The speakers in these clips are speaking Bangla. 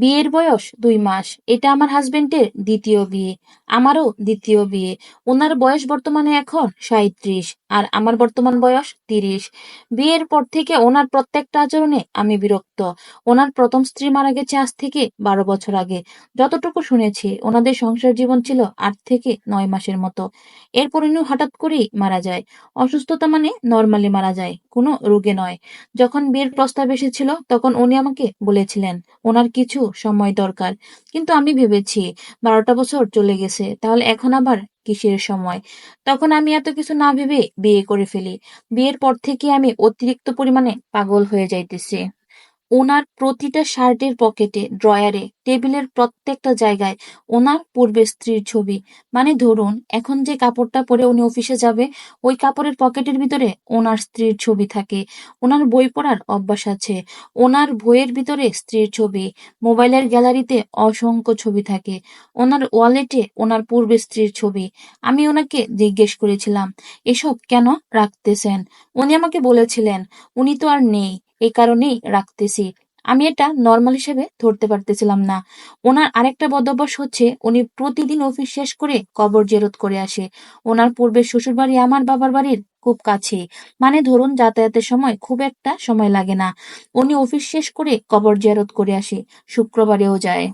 বিয়ের বয়স দুই মাস। এটা আমার হাজবেন্ডের দ্বিতীয় বিয়ে, আমারও দ্বিতীয় বিয়ে। ওনার বয়স বর্তমানে এখন সাঁইত্রিশ। আর আমার বর্তমান বয়স তিরিশ। বিয়ের পর থেকে ওনার প্রত্যেকটা আচরণে আমি বিরক্ত। ওনার প্রথম স্ত্রী মারা গেছে আজ থেকে বারো বছর আগে। যতটুকু শুনেছি, ওনাদের সংসার জীবন ছিল আট থেকে নয় মাসের মতো। এরপর উনি হঠাৎ করেই মারা যায়। অসুস্থতা মানে নর্মালি মারা যায়, কোনো রোগে নয়। যখন বিয়ের প্রস্তাব এসেছিল, তখন উনি আমাকে বলেছিলেন, ওনার কিছু সময় দরকার। কিন্তু আমি ভেবেছি, বারোটা বছর চলে গেছে, তাহলে এখন আবার কিসের সময়? তখন আমি এত কিছু না ভেবে বিয়ে করে ফেলি। বিয়ের পর থেকে আমি অতিরিক্ত পরিমাণে পাগল হয়ে যাইতেছি। ওনার প্রতিটা শার্টের পকেটে, ড্রয়ারে, টেবিলের প্রত্যেকটা জায়গায় ওনার পূর্বের স্ত্রীর ছবি। মানে ধরুন, এখন যে কাপড়টা পরে উনি অফিসে যাবে, ওই কাপড়ের পকেটের ভিতরে ওনার স্ত্রীর ছবি থাকে। ওনার বই পড়ার অভ্যাস আছে। ওনার বইয়ের ভিতরে স্ত্রীর ছবি, মোবাইলের গ্যালারিতে অসংখ্য ছবি থাকে। ওনার ওয়ালেটে ওনার পূর্বের স্ত্রীর ছবি। আমি ওনাকে জিজ্ঞেস করেছিলাম, এসব কেন রাখতেছেন? উনি আমাকে বলেছিলেন, উনি তো আর নেই। এই কারণেই রাখতেছি। আমি এটা নর্মাল হিসেবে ধরতে পারতেছিলাম না। ওনার আরেকটা বদভ্যাস হচ্ছে উনি প্রতিদিন অফিস শেষ করে কবর জেরত করে আসে। ওনার পূর্বের শ্বশুর বাড়ি আমার বাবার বাড়ির খুব কাছে মানে ধরুন যাতায়াতের সময় খুব একটা সময় লাগে না। উনি অফিস শেষ করে কবর জিয়ারত করে আসে, শুক্রবারেও যায়।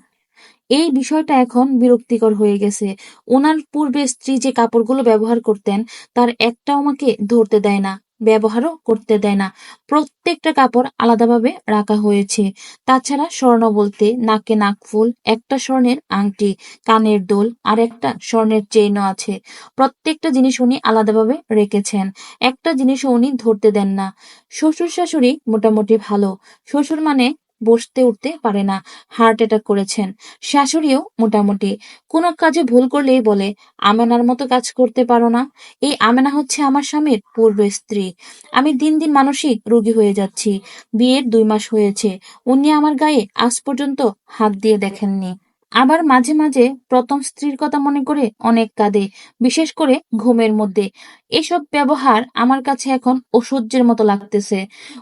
এই বিষয়টা এখন বিরক্তিকর হয়ে গেছে। ওনার পূর্বে স্ত্রী যে কাপড়গুলো ব্যবহার করতেন, তার একটাও আমাকে ধরতে দেয় না। ব্যবহারও করতে দেয় না। প্রত্যেকটা কাপড় আলাদাভাবে রাখা হয়েছে। তাছাড়া স্বর্ণ বলতে নাকে নাকফুল একটা স্বর্ণের আংটি, কানের দোল আর একটা স্বর্ণের চেইনও আছে। প্রত্যেকটা জিনিস উনি আলাদাভাবে রেখেছেন। একটা জিনিসও উনি ধরতে দেন না। শ্বশুর শাশুড়ি মোটামুটি ভালো। শ্বশুর মানে বসতে উঠতে পারে না। হার্ট অ্যাটাক করেছেন। শাশুড়িও মোটামুটি। কোনো কাজে ভুল করলেই বলে, আমেনার মতো কাজ করতে পারো না। এই আমেনা হচ্ছে আমার স্বামীর পূর্ব স্ত্রী। আমি দিন দিন মানসিক রোগী হয়ে যাচ্ছি। বিয়ের দুই মাস হয়েছে। উনি আমার গায়ে আজ পর্যন্ত হাত দিয়ে দেখেননি। আবার মাঝে মাঝে প্রথম স্ত্রীর কথা মনে করে অনেক কাঁদে, বিশেষ করে ঘুমের মধ্যে। এসব ব্যবহার আমার কাছে এখন অসহ্যের মতো লাগতেছে।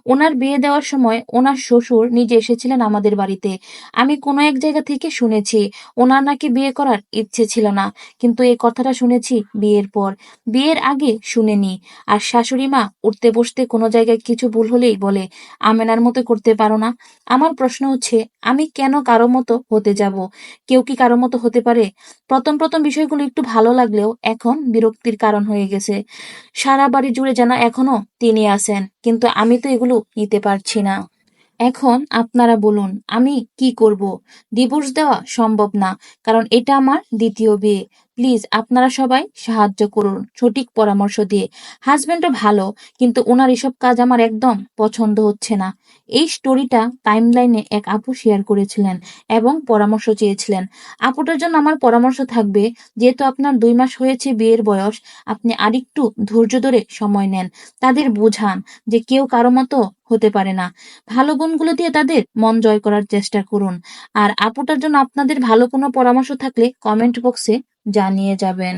ওনার বিয়ে দেওয়ার সময় ওনার শ্বশুর নিজে এসেছিলেন আমাদের বাড়িতে। আমি কোনো এক জায়গা থেকে শুনেছি, ওনার নাকি বিয়ে করার ইচ্ছে ছিল না, কিন্তু এই কথাটা শুনেছি বিয়ের পর। বিয়ের আগে শুনেনি, আর শাশুড়ি মা উঠতে বসতে কোনো জায়গায় কিছু ভুল হলেই বলে, আমেনার মতো করতে পারো না। আমার প্রশ্ন হচ্ছে, আমি কেন কারও মতো হতে যাব? কেউ কি কারও মতো হতে পারে? প্রথম প্রথম বিষয়গুলো একটু ভালো লাগলেও এখন বিরক্তির কারণ হয়ে গেছে। সারা বাড়ি জুড়ে যেন এখনও তিনি আছেন, কিন্তু আমি তো এগুলো নিতে পারছি না। এখন আপনারা বলুন, আমি কি করব? ডিভোর্স দেওয়া সম্ভব না, কারণ এটা আমার দ্বিতীয় বিয়ে। প্লিজ আপনারা সবাই সাহায্য করুন, সঠিক পরামর্শ দিয়ে। হাজবেন্ডও ভালো, কিন্তু ওনার এসব কাজ আমার একদম পছন্দ হচ্ছে না। এই স্টোরিটা টাইমলাইনে এক আপু শেয়ার করেছিলেন এবং পরামর্শ চেয়েছিলেন। আপুটার জন্য আমার পরামর্শ থাকবে, যেহেতু আপনার দুই মাস হয়েছে বিয়ের বয়স, আপনি আরেকটু ধৈর্য ধরে সময় নেন। তাদের বোঝান যে কেউ কারও মতো হতে পারে না। ভালো গুণগুলো দিয়ে তাদের মন জয় করার চেষ্টা করুন। আর আপুটার জন্য আপনাদের ভালো কোনো পরামর্শ থাকলে কমেন্ট বক্সে জানিয়ে যাবেন।